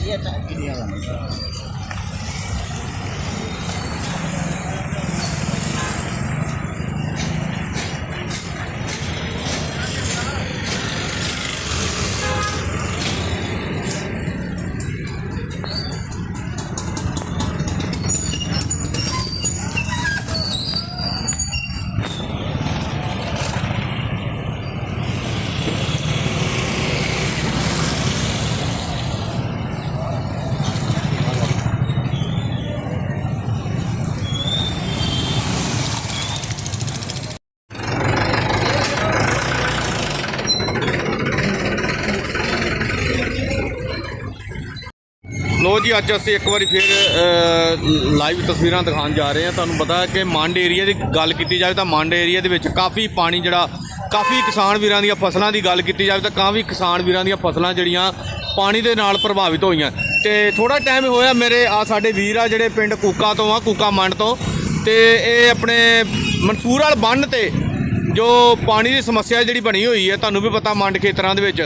Dia tak. ਲੋ ਜੀ, ਅੱਜ ਅਸੀਂ ਇੱਕ ਵਾਰੀ ਫਿਰ ਲਾਈਵ ਤਸਵੀਰਾਂ ਦਿਖਾਉਣ ਜਾ ਰਹੇ ਹਾਂ। ਤੁਹਾਨੂੰ ਪਤਾ ਹੈ ਕਿ ਮੰਡ ਏਰੀਆ ਦੀ ਗੱਲ ਕੀਤੀ ਜਾਵੇ ਤਾਂ ਮੰਡ ਏਰੀਆ ਦੇ ਵਿੱਚ ਕਾਫੀ ਪਾਣੀ ਜਿਹੜਾ, ਕਾਫੀ ਕਿਸਾਨ ਵੀਰਾਂ ਦੀਆਂ ਫਸਲਾਂ ਦੀ ਗੱਲ ਕੀਤੀ ਜਾਵੇ ਤਾਂ ਕਾਫੀ ਕਿਸਾਨ ਵੀਰਾਂ ਦੀਆਂ ਫਸਲਾਂ ਜਿਹੜੀਆਂ ਪਾਣੀ ਦੇ ਨਾਲ ਪ੍ਰਭਾਵਿਤ ਹੋਈਆਂ। ਤੇ ਥੋੜਾ ਟਾਈਮ ਹੋਇਆ ਮੇਰੇ, ਆ ਸਾਡੇ ਵੀਰ ਆ ਜਿਹੜੇ ਪਿੰਡ ਕੂਕਾ ਤੋਂ ਆ, ਕੂਕਾ ਮੰਡ ਤੋਂ। ਤੇ ਇਹ ਆਪਣੇ ਮਨਸੂਰ ਵਾਲ ਬੰਨ ਤੇ ਜੋ ਪਾਣੀ ਦੀ ਸਮੱਸਿਆ ਜਿਹੜੀ ਬਣੀ ਹੋਈ ਹੈ, ਤੁਹਾਨੂੰ ਵੀ ਪਤਾ ਮੰਡ ਖੇਤਰਾਂ ਦੇ ਵਿੱਚ।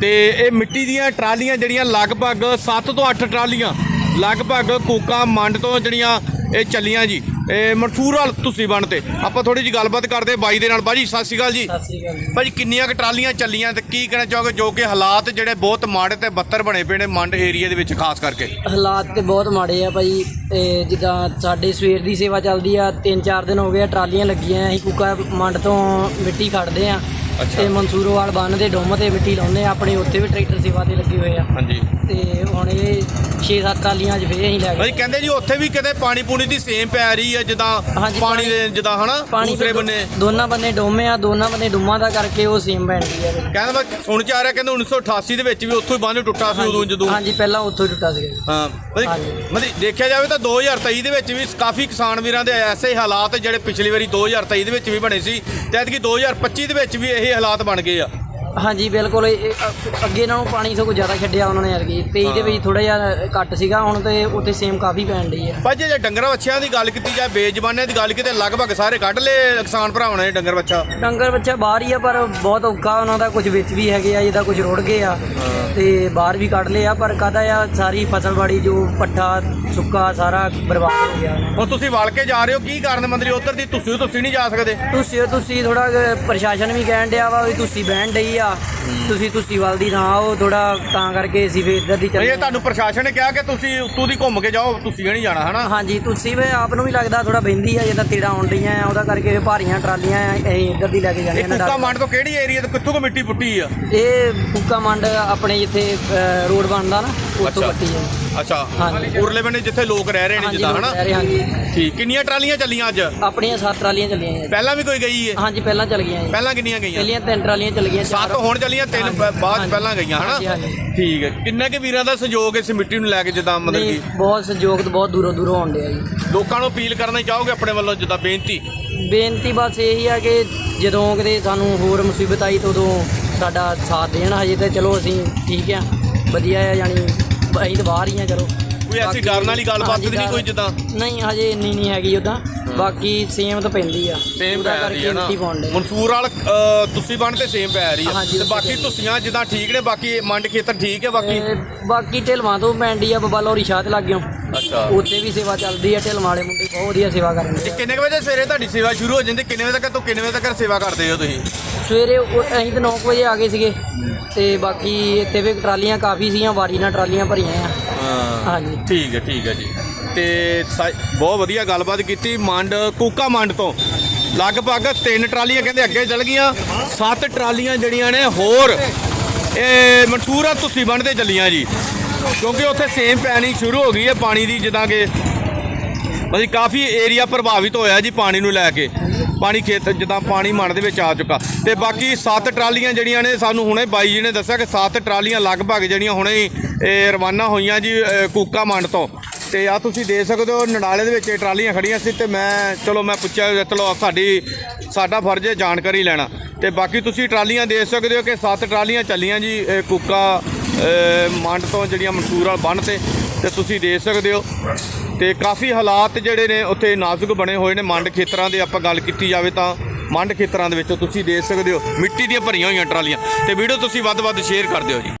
ਤੇ ਇਹ ਮਿੱਟੀ ਦੀਆਂ ਟਰਾਲੀਆਂ ਜਿਹੜੀਆਂ ਲਗਭਗ 7 ਤੋਂ 8 ਟਰਾਲੀਆਂ ਲਗਭਗ ਕੂਕਾ ਮੰਡ ਤੋਂ ਜਿਹੜੀਆਂ ਇਹ ਚੱਲੀਆਂ ਜੀ। ਇਹ ਮਨਸੂਰ ਵਾਲ ਤੁਸੀਂ ਬਣ ਤੇ। ਆਪਾਂ ਥੋੜੀ ਜੀ ਗੱਲਬਾਤ ਕਰਦੇ ਬਾਈ ਦੇ ਨਾਲ। ਬਾਜੀ ਸਤਿ ਸ਼੍ਰੀ ਅਕਾਲ ਜੀ। ਸਤਿ ਸ੍ਰੀ ਅਕਾਲ ਭਾਜੀ ਕਿੰਨੀਆਂ ਕੁ ਟਰਾਲੀਆਂ ਚੱਲੀਆਂ ਤੇ ਕੀ ਕਹਿਣਾ ਚਾਹੋਗੇ? ਜੋ ਕਿ ਹਾਲਾਤ ਜਿਹੜੇ ਬਹੁਤ ਮਾੜੇ ਤੇ ਬੱਤਰ ਬਣੇ ਪਏ ਨੇ ਮੰਡ ਏਰੀਆ ਦੇ ਵਿੱਚ ਖਾਸ ਕਰਕੇ। ਹਾਲਾਤ ਤੇ ਬਹੁਤ ਮਾੜੇ ਆ ਭਾਈ ਤੇ ਜਿੱਦਾਂ ਸਾਡੇ ਸਵੇਰ ਦੀ ਸੇਵਾ ਚੱਲਦੀ ਆ ਤਿੰਨ ਚਾਰ ਦਿਨ ਹੋ ਗਏ ਆ ਟਰਾਲੀਆਂ ਲੱਗੀਆਂ। ਅਸੀਂ ਕੁੱਕਾ ਮੰਡ ਤੋਂ ਮਿੱਟੀ ਖੜਦੇ ਆ। ਤੇ ਮਨਸੂਰੋਵਾਲ ਬੰਨ ਦੇ ਡੋਮ ਤੇ ਮਿੱਟੀ ਲਾਉਂਦੇ ਆ ਆਪਣੇ ਉੱਥੇ ਵੀ ਟਰੈਕਟਰ ਸੇਵਾ ਤੇ ਲੱਗੇ ਹੋਏ ਆ। ਹਾਂਜੀ। ਤੇ ਹੁਣ ਇਹ 6-7 ਟਰਾਲੀਆਂ ਅੱਜ ਫੇਰ ਅਸੀਂ ਲੈ ਗਏ। ਕਹਿੰਦੇ ਜੀ ਉੱਥੇ ਵੀ ਕਿਤੇ ਪਾਣੀ ਪੂਣੀ ਦੀ ਸੇਮ ਪੈ ਰਹੀ ਹੈ ਜਿੱਦਾਂ ਹਾਂਜੀ, ਪਾਣੀ ਦੇ ਜਿੱਦਾਂ ਹਨਾ ਪਾਣੀ ਦੂਸਰੇ ਦੋ- ਬੰਨੇ। ਦੋਨਾਂ ਬੰਨੇ ਡੋਮੇ ਆ ਦੋਨਾਂ ਬੰਨੇ ਡੁੰਮਾਂ ਦਾ ਕਰਕੇ ਉਹ ਸੇਮ ਪੈਂਦੀ ਆ। ਕਹਿੰਦਾ ਮੈਂ ਸੁਣ ਚ ਆ ਰਿਹਾ ਕਹਿੰਦੇ 1988 ਦੇ ਵਿੱਚ ਵੀ ਉੱਥੋਂ ਹੀ ਬੰਨ ਟੁੱਟਾ ਸੀ ਉਦੋਂ ਜਦੋਂ। ਹਾਂਜੀ ਪਹਿਲਾਂ ਉੱਥੋਂ ਹੀ ਟੁੱਟਾ ਸੀਗਾ। ਜੀ। ਹਾਂ ਮਤਲਬ ਹਾਂਜੀ। ਮਤਲਬ ਦੇਖਿਆ ਜਾਵੇ ਤਾਂ 2023 ਦੇ ਵਿੱਚ ਵੀ ਕਾਫੀ ਕਿਸਾਨ ਵੀਰਾਂ ਦੇ ਐਸੇ ਹਾਲਾਤ ਜਿਹੜੇ ਪਿਛਲੀ ਵਾਰੀ 2023 ਦੇ ਵਿੱਚ ਵੀ ਬਣੇ ਸੀ ਤੇ ਐਤਕੀ 2025 ਦੇ ਵਿੱਚ ਵੀ ਇਹ ਹਾਲਾਤ ਬਣ ਗਏ ਆ। ਹਾਂਜੀ ਬਿਲਕੁਲ। ਇਹ ਅ- ਅੱਗੇ ਨਾਲੋਂ ਪਾਣੀ ਸਗੋਂ ਜ਼ਿਆਦਾ ਛੱਡਿਆ ਉਹਨਾਂ ਨੇ ਅਰਗੀ 23 ਦੇ ਵਿੱਚ ਥੋੜਾ ਜਿਹਾ ਘੱਟ ਸੀਗਾ ਹੁਣ ਤੇ ਉੱਥੇ ਸੇਮ ਕਾਫੀ ਪੈਣ ਡਈ ਆ। ਭਾਜੀ ਜੇ ਡੰਗਰਾਂ ਵੱਛਿਆਂ ਦੀ ਗੱਲ ਕੀਤੀ ਜਾਏ ਬੇਜ਼ਬਾਨੇ ਦੀ ਗੱਲ ਕੀਤੇ ਲਗਭਗ ਸਾਰੇ ਕੱਢ ਲਏ ਕਿਸਾਨ ਭਰਾਵਾਂ ਨੇ ਡੰਗਰ ਵੱਛਾ। ਡੰਗਰ ਬੱਚਾ ਬਾਹਰ ਹੀ ਆ ਪਰ ਬਹੁਤ ਔਖਾ ਉਹਨਾਂ ਦਾ ਕੁਝ ਵਿੱਚ ਵੀ ਹੈਗੇ ਆ ਜਿਹਦਾ ਕੁਝ ਰੁੜ ਗਏ ਆ। ਤੇ ਬਾਹਰ ਵੀ ਕੱਢ ਲਿਆ ਪਰ ਕਾਹਦਾ ਆ ਸਾਰੀ ਫਸਲਬਾੜੀ ਜੋ ਪੱਠਾ ਸੁੱਕਾ ਸਾਰਾ ਬਰਬਾਦ ਹੋ ਗਿਆ। ਹੁਣ ਤੁਸੀਂ ਵਲ ਕੇ ਜਾ ਰਹੇ ਹੋ ਕੀ ਕਾਰਨ ਮੰਤਰੀ ਉਧਰ ਦੀ ਤੁਸੀਂ ਤੁਸੀਂ ਨਹੀਂ ਜਾ ਸਕਦੇ। ਤੁਸੀਂ ਤੁਸੀਂ ਥੋੜਾ ਪ੍ਰਸ਼ਾਸਨ ਵੀ ਕਹਿਣ ਡਿਆ ਵਾ ਵੀ ਤੁਸੀਂ ਬਹਿਣ ਡਈ ਆ। ਤੁਸੀਂ ਤੁਸੀਂ ਵੱਲ ਦੀ ਨਾ ਆਓ ਥੋੜਾ ਤਾਂ ਕਰਕੇ ਅਸੀਂ ਫੇਰ ਇੱਧਰ ਦੀ ਇਹ ਚੱਲੇ ਤੁਹਾਨੂੰ ਪ੍ਰਸ਼ਾਸਨ ਨੇ ਕਿਹਾ ਕਿ ਤੁਸੀਂ ਉੱਤੋਂ ਦੀ ਘੁੰਮ ਕੇ ਜਾਓ ਤੁਸੀਂ ਨਹੀਂ ਜਾਣਾ ਹਨਾ? ਹਾਂਜੀ ਤੁਸੀਂ ਵੀ ਆਪ ਨੂੰ ਵੀ ਲੱਗਦਾ ਥੋੜਾ ਬਹਿੰਦੀ ਆ ਜਿੱਦਾਂ ਤੀੜਾਂ ਆਉਣ ਡਈਆਂ ਆ ਉਹਦਾ ਕਰਕੇ ਇਹ ਭਾਰੀਆਂ ਟਰਾਲੀਆਂ ਆ ਅਸੀਂ ਇੱਧਰ ਦੀ ਲੈ ਕੇ ਜਾਂਦੇ ਇਹ ਆ ਨਾ ਕੁੱਕਾ ਮੰਡ ਤੋਂ ਕਿਹੜੀ ਏਰੀਆ ਤੋਂ ਕਿੱਥੋਂ ਕੋ ਮਿੱਟੀ ਪੁੱਟੀ ਆ? ਇਹ ਕੁੱਕਾ ਮੰਡ ਆਪਣੇ ਜਿੱਥੇ ਅ, ਰੋਡ ਬਣਦਾ ਨਾ ਉੱਥੋਂ ਅੱਛਾ। ਕੱਟੀ ਹੈ। ਅੱਛਾ ਹਾਂਜੀ। ਉਰਲੇ ਬੰਨੇ ਜਿੱਥੇ ਲੋਕ ਰਹਿ ਰਹੇ ਨੇ ਹਾਂਜੀ ਜਿੱਦਾਂ ਲੋਕ ਹਨਾ? ਕਹਿ ਰਹੇ, ਹਾਂਜੀ ਠੀਕ। ਕਿੰਨੀਆਂ ਟਰਾਲੀਆਂ ਚੱਲੀਆਂ ਅੱਜ? ਆਪਣੀਆਂ ਸੱਤ ਟਰਾਲੀਆਂ ਚੱਲੀਆਂ ਜੀ। ਪਹਿਲਾਂ ਵੀ ਕੋਈ ਗਈ ਹੈ ਹਾਂਜੀ ਪਹਿਲਾਂ ਚੱਲ ਗਈਆਂ ਜੀ। ਪਹਿਲਾਂ ਕਿੰਨੀਆਂ ਗਈਆਂ? ਪਹਿਲੀਆਂ ਤਿੰਨ ਟਰਾਲੀਆਂ ਚੱਲ ਗਈਆਂ ਚਾਰ- ਸੱਤ ਹੁਣ ਚੱਲੀਆਂ ਤਿੰਨ ਹਾਂਜੀ, ਬ- ਬਾਅਦ ਹਾਂਜੀ। ਪਹਿਲਾਂ ਗਈਆਂ ਹਾਂਜੀ, ਹਨਾ ਹਾਂਜੀ। ਠੀਕ ਹੈ। ਕਿੰਨੇ ਕੇ ਵੀਰਾਂ ਦਾ ਸਹਿਯੋਗ ਇਸ ਮਿੱਟੀ ਨੂੰ ਲੈ ਕੇ ਜਿੱਦਾਂ ਮਤਲਬ ਨਹੀਂ ਕਿ? ਬਹੁਤ ਸਹਿਯੋਗ ਤਾਂ ਬਹੁਤ ਦੂਰੋਂ ਦੂਰੋਂ ਆਉਂਦੇ ਆ ਜੀ। ਲੋਕਾਂ ਨੂੰ ਅਪੀਲ ਕਰਨਾ ਚਾਹੋਗੇ ਆਪਣੇ ਵੱਲੋਂ ਜਿੱਦਾਂ ਬੇਨਤੀ? ਬੇਨਤੀ ਬਸ ਇਹੀ ਆ ਕਿ ਜਦੋਂ ਕਿਤੇ ਸਾਨੂੰ ਹੋਰ ਮੁਸੀਬਤ ਆਈ ਤਾਂ ਉਦੋਂ ਸਾਡਾ ਸਾਥ ਦੇਣ। ਹਜੇ ਤਾਂ ਚਲੋ ਅਸੀਂ ਠੀਕ ਆ ਵਧੀਆ ਆ ਯਾਨੀ ਅਸੀਂ ਤਾਂ ਬਾਹਰ ਹੀ ਆ ਚਲੋ ਕੋਈ ਐਸੀ ਡਰਨ ਵਾਲੀ ਗੱਲਬਾਤ ਨਹੀਂ ਕੋਈ ਜਿੱਦਾਂ? ਨਹੀਂ ਹਜੇ ਇੰਨੀ ਨਹੀਂ ਹੈਗੀ ਉਦਾਂ ਬਾਕੀ ਸੇਮ ਤਾਂ ਪੈਂਦੀ ਆ। ਸੇਮ ਉਹਦਾ ਪੈ ਰਹੀ ਕਰਕੇ ਹੈ ਨਾ। ਮਿੱਟੀ ਪਾਉਣ ਡਏ। ਮਨਸੂਰ ਵਾਲ ਤੁਸੀਂ ਬਣ ਤੇ ਸੇਮ ਪੈ ਰਹੀ ਹੈ ਹਾਂਜੀ, ਤੇ ਬਾਕੀ ਤੁਸੀਆਂ ਜਿੱਦਾਂ ਠੀਕ ਨੇ ਬਾਕੀ ਮੰਡ ਖੇਤਰ ਠੀਕ ਹੈ ਬਾਕੀ? ਬਾਕੀ ਢਿਲਵਾਂ ਤੋਂ ਪੈਂਦੀ ਆ ਬੱਬਾ ਲੋਰੀ ਸ਼ਾਹ ਤੇ ਲੱਗ ਗਿਓ ਅੱਛਾ। ਉੱਥੇ ਵੀ ਸੇਵਾ ਚੱਲਦੀ ਆ ਢਿਲਵਾਂ ਵਾਲੇ ਮੁੰਡੇ ਬਹੁਤ ਵਧੀਆ ਸੇਵਾ ਕਰਨ ਤੇ ਦੇ ਕਿੰਨੇ ਕੁ ਵਜੇ ਸਵੇਰੇ ਤੁਹਾਡੀ ਸੇਵਾ ਸ਼ੁਰੂ ਹੋ ਜਾਂਦੀ? ਕਿੰਨੇ ਵਜੇ ਤੱਕ ਤੋਂ ਕਿੰਨੇ ਵਜੇ ਤੱਕ ਸੇਵਾ ਕਰਦੇ ਹੋ ਤੁਸੀਂ? ਸਵੇਰੇ ਉਹ- ਅਸੀਂ ਤਾਂ 9 ਵਜੇ ਆ ਗਏ ਸੀਗੇ। ਤੇ ਬਾਕੀ ਇੱਥੇ ਵੀ ਟਰਾਲੀਆਂ ਕਾਫੀ ਸੀਆਂ ਵਾਰੀ ਨਾਲ ਟਰਾਲੀਆਂ ਭਰੀਆਂ ਆ। ਹਾਂ ਹਾਂਜੀ। ਠੀਕ ਹੈ ਠੀਕ ਹੈ ਜੀ। ਤੇ ਸਾ- ਬਹੁਤ ਵਧੀਆ ਗੱਲਬਾਤ ਕੀਤੀ ਮੰਡ, ਕੂਕਾ ਮੰਡ ਤੋਂ। ਲਗਭਗ ਤਿੰਨ ਟਰਾਲੀਆਂ ਕਹਿੰਦੇ ਅੱਗੇ ਚੱਲ ਗਈਆਂ। ਸੱਤ ਟਰਾਲੀਆਂ ਜਿਹੜੀਆਂ ਨੇ, ਹੋਰ ਇਹ ਮਨਸੂਰ ਆ ਤੁਸੀਂ ਬਣਦੇ ਚੱਲੀਆਂ ਜੀ। ਕਿਉਂਕਿ ਉੱਥੇ ਸੇਮ ਪੈਣੀ ਸ਼ੁਰੂ ਹੋ ਗਈ ਹੈ ਪਾਣੀ ਦੀ, ਜਿੱਦਾਂ ਕਿ ਅਸੀਂ ਕਾਫੀ ਏਰੀਆ ਪ੍ਰਭਾਵਿਤ ਹੋਇਆ ਜੀ ਪਾਣੀ ਨੂੰ ਲੈ ਕੇ। ਪਾਣੀ ਖੇਤ ਜਿੱਦਾਂ ਪਾਣੀ ਮਣ ਦੇ ਵਿੱਚ ਆ ਚੁੱਕਾ। ਤੇ ਬਾਕੀ ਸੱਤ ਟਰਾਲੀਆਂ ਜਿਹੜੀਆਂ ਨੇ ਸਾਨੂੰ ਹੁਣੇ ਬਾਈ ਜੀ ਨੇ ਦੱਸਿਆ ਕਿ ਸੱਤ ਟਰਾਲੀਆਂ ਲਗਭਗ ਜਿਹੜੀਆਂ ਹੁਣੇ ਹੀ ਇਹ ਰਵਾਨਾ ਹੋਈਆਂ ਜੀ ਅ, ਕੂਕਾ ਮੰਡ ਤੋਂ। ਤੇ ਆ ਤੁਸੀਂ ਦੇਖ ਸਕਦੇ ਹੋ ਨਡਾਲੇ ਦੇ ਵਿੱਚ ਇਹ ਟਰਾਲੀਆਂ ਖੜੀਆਂ ਸੀ ਤੇ ਮੈਂ ਚਲੋ ਮੈਂ ਪੁੱਛਿਆ ਚਲੋ ਸਾਡੀ ਸਾਡਾ ਫਰਜ਼ ਹੈ ਜਾਣਕਾਰੀ ਲੈਣਾ। ਤੇ ਬਾਕੀ ਤੁਸੀਂ ਟਰਾਲੀਆਂ ਦੇਖ ਸਕਦੇ ਹੋ ਕਿ ਸੱਤ ਟਰਾਲੀਆਂ ਚੱਲੀਆਂ ਜੀ ਇਹ ਕੂਕਾ ਮੰਡ ਤੋਂ ਜਿਹੜੀਆਂ ਮਨਸੂਰ ਵਾਲ ਬੰਨ ਤੇ। ਤੇ ਤੁਸੀਂ ਦੇਖ ਸਕਦੇ ਹੋ ਤੇ ਕਾਫੀ ਹਾਲਾਤ ਜਿਹੜੇ ਨੇ ਉੱਥੇ ਨਾਜ਼ੁਕ ਬਣੇ ਹੋਏ ਨੇ ਮੰਡ ਖੇਤਰਾਂ ਦੇ, ਆਪਾਂ ਗੱਲ ਕੀਤੀ ਜਾਵੇ ਤਾਂ ਮੰਡ ਖੇਤਰਾਂ ਦੇ ਵਿੱਚ ਤੁਸੀਂ ਦੇਖ ਸਕਦੇ ਹੋ, ਮਿੱਟੀ ਦੀਆਂ ਭਰੀਆਂ ਹੋਈਆਂ ਟਰਾਲੀਆਂ ਤੇ ਵੀਡੀਓ ਤੁਸੀਂ ਵੱਧ-ਵੱਧ ਸ਼ੇਅਰ ਕਰ ਦਿਓ ਜੀ।